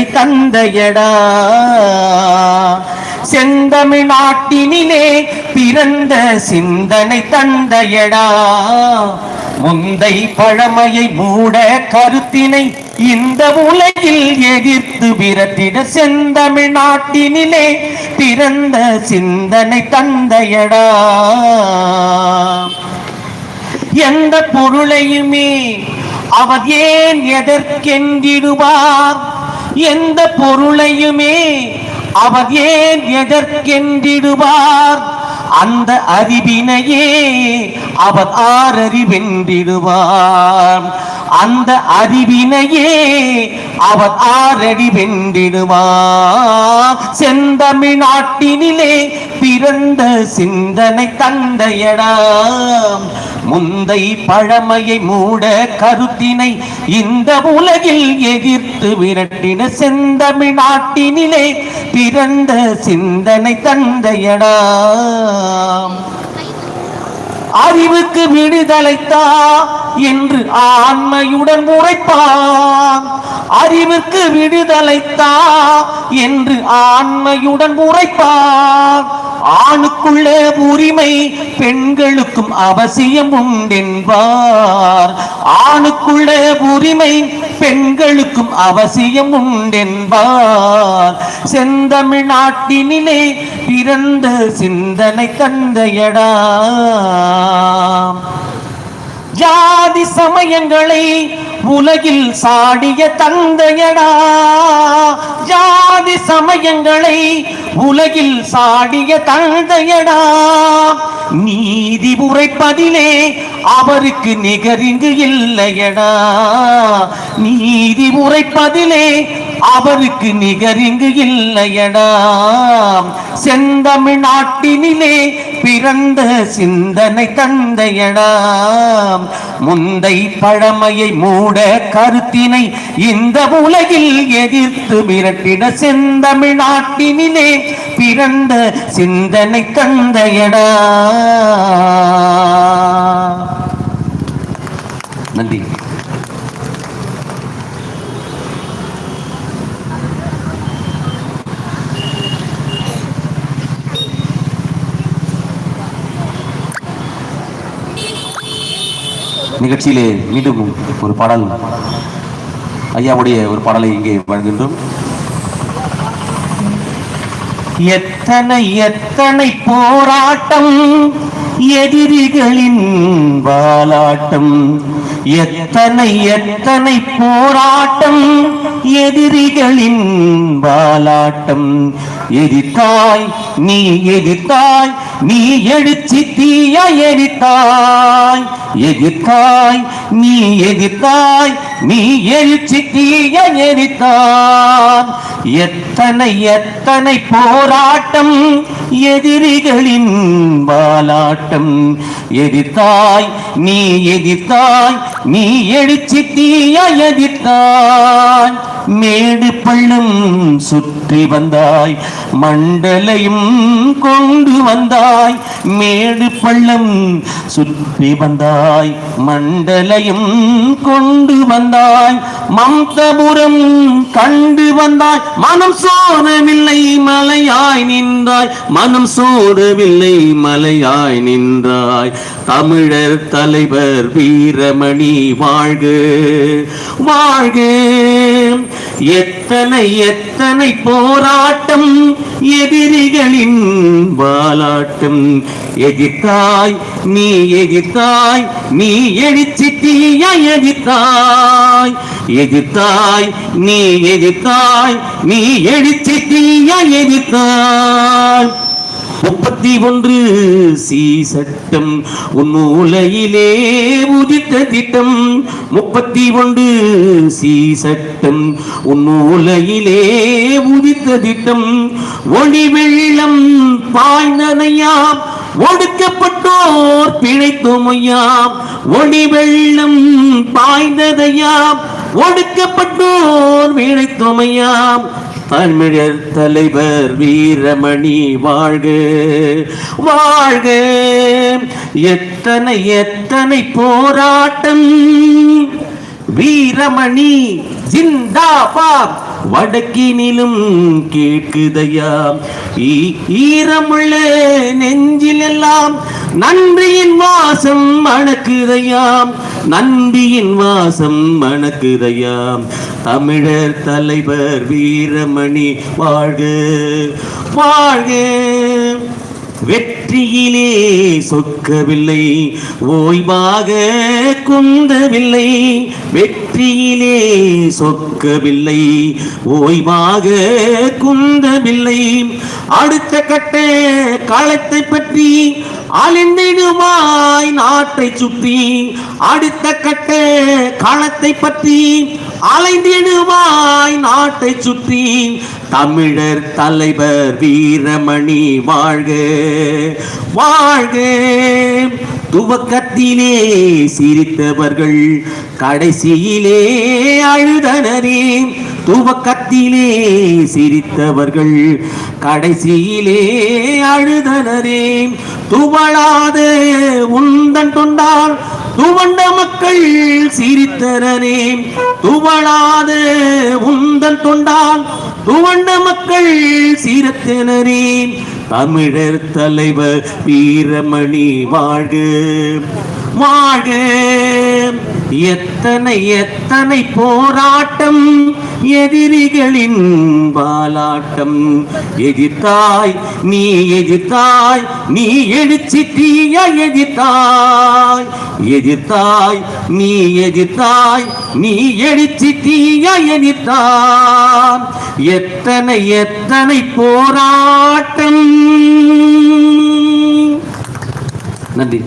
சிந்தனை தந்தையடா. செந்தமிழ்நாட்டினிலே பிறந்த சிந்தனை தந்தையடா. முந்தை பழமையை மூட கருத்தினை இந்த உலகில் எதிர்த்து விரட்டிட செந்தமிழ்நாட்டினிலே பிறந்த சிந்தனை தந்தையடா. எந்த பொருளையுமே அவர் ஏன் எதற்கென்றிடுவார்? எந்த பொருளையுமே அவர் ஏன் எதற்கென்றிடுவார்? அந்த அறிவினையே அவர் ஆறறிவென்றிடுவார். அந்த அறிவினையே அவர் ஆறடி வென்றிடுவார் செந்தமிழ் நாட்டினிலே பிறந்த சிந்தனை தந்தையடாம் முந்தை பழமையை மூட கருத்தினை இந்த உலகில் எதிர்த்து விரட்டின செந்தமிழ் நாட்டினிலே பிறந்த சிந்தனை தந்தையடாம் அறிவுக்கு விடுதலைத்தா என்று ஆண்மையுடன் உரைப்பான். அறிவுக்கு விடுதலைத்தா என்று ஆண்மையுடன் உரைப்பார். ஆணுக்குள்ள உரிமை பெண்களுக்கும் அவசியம் உண்டென்பார். ஆணுக்குள்ள உரிமை பெண்களுக்கும் அவசியம் உண்டென்பார். செந்தமிழ் நாட்டினிலே பிறந்த சிந்தனை தந்தையடா. ஜாதி சமயங்களை உலகில் சாடிய தந்தையடா. சமயங்களை உலகில் சாடிய தந்தையடா. நீதி உரைப்பதிலே அவருக்கு நிகரிங்கு இல்லையடா. நீதி உரைப்பதிலே அவருக்கு நிகரிங்கு இல்லையடா. செந்தமிழ் நாட்டினிலே பிறந்த சிந்தனை தந்தையடா. முந்தை பழமையை மூட கருத்தினை இந்த உலகில் எதிர்த்து மிரட்டிட செந்த நாட்டினிலே பிறந்த சிந்தனை தந்தையடா. நன்றி. நிகழ்ச்சியிலே மீண்டும் ஒரு பாடல் ஐயாவுடைய ஒரு பாடலை இங்கே வழங்குகின்றோம். எத்தனை எத்தனை போராட்டம் எதிரிகளின் வாலாட்டம். எத்தனை எத்தனை போராட்டம் எதிரிகளின் வாலாட்டம். எரித்தாய் நீ எரித்தாய் நீ எழுச்சி தீய எரித்தாய் எதிர்த்தாய் நீ எதிர்த்தாய் நீ எழுச்சி தீய எரித்தாய் எத்தனை எத்தனை போராட்டம் எதிரிகளின் வாலாட்டம். ஆட்டம் எதிர்த்தாய் நீ எதிர்த்தாய் நீ எழுச்சி தீய எதிர்த்தாய். மேடு பள்ளம் சுற்றி வந்தாய் மண்டலையும் கொண்டு வந்தாய். மேடு பள்ளம் சுற்றி வந்தாய் மண்டலையும் கொண்டு வந்தாய். மம்தபுரம் கண்டு வந்தாய் மனம் சோரவில்லை மலையாய் நின்றாய். மனம் சோரவில்லை மலையாய் நின்றாய். தமிழர் தலைவர் வீரமணி வாழ்க வாழ்க. எத்தனை எத்தனை போராட்டம் எதிரிகளின் வாலாட்டம். எதிர்த்தாய் நீ எதிர்த்தாய் நீ எழுச்சித்தீய எதிர்த்தாய் எதிர்த்தாய் நீ எதிர்த்தாய் நீ எழுச்சித்தீய எதிர்த்தாய் முப்பத்தி ஒன்று சி சட்டம் உன் மூலையிலே உதித்த திட்டம் முப்பத்தி ஒன்று சி சட்டம் உன் மூலையிலே உதித்த திட்டம் ஒளி வெள்ளம் பாய்ந்தனையாம் ஒடுக்கப்பட்டோர் பிழைத்தோமையாம் ஒளி வெள்ளம் பாய்ந்ததையாம் ஒடுக்கப்பட்டோர் விழைத்தோமையாம் தமிழர் தலைவர் வீரமணி வாழ்க வாழ்க. எத்தனை எத்தனை போராட்டம். வீரமணி ஜிந்தாபாத் வடக்கினிலும் கேட்குதையா. ஈ- ஈரமுள்ள நெஞ்சில் நன்றியின் வாசம் மணக்குதையாம். நன்றியின் வாசம் மணக்குதையாம். தமிழர் தலைவர் வீரமணி வாழ்க வாழ்க. வெற்றியிலே சொக்கவில்லை ஓய்வாக குந்தவில்லை. வெற்றியிலே சொக்கவில்லை ஓய்வாக குந்தவில்லை. அடுத்த கட்ட காலத்தை பற்றி அழிந்திடுமாய் நாட்டை சுற்றி. அடுத்த கட்ட காலத்தை பற்றி அலைந்திடுவாய் நாட்டை சுற்றி தமிழர் தலைவர் வீரமணி வாழ்க. வாழ்க. துவக்கத்திலே சிரித்தவர்கள் கடைசியிலே அழுதனரே. துவக்கத்திலே சிரித்தவர்கள் கடைசியிலே அழுதனரே. துவளாத உந்தன் தொண்டால் துவண்ட மக்கள் சிரித்தனரே துவளாத உந்தன் தொண்டால் துவண்ட மக்கள் சீரத்தினரே. தமிழர் தலைவர் வீரமணி வாழ்க. வாழ்க. எத்தனை எத்தனை போராட்டம் எதிரிகளின் பாலாட்டம். எதிர்த்தாய் நீ எதிர்த்தாய் நீ எழுச்சி தீய எதிர்த்தாய். எதிர்த்தாய் நீ எதிர்த்தாய் நீ எழுச்சி தீய எதிர்த்தாய். எத்தனை எத்தனை போராட்டம். நன்றி.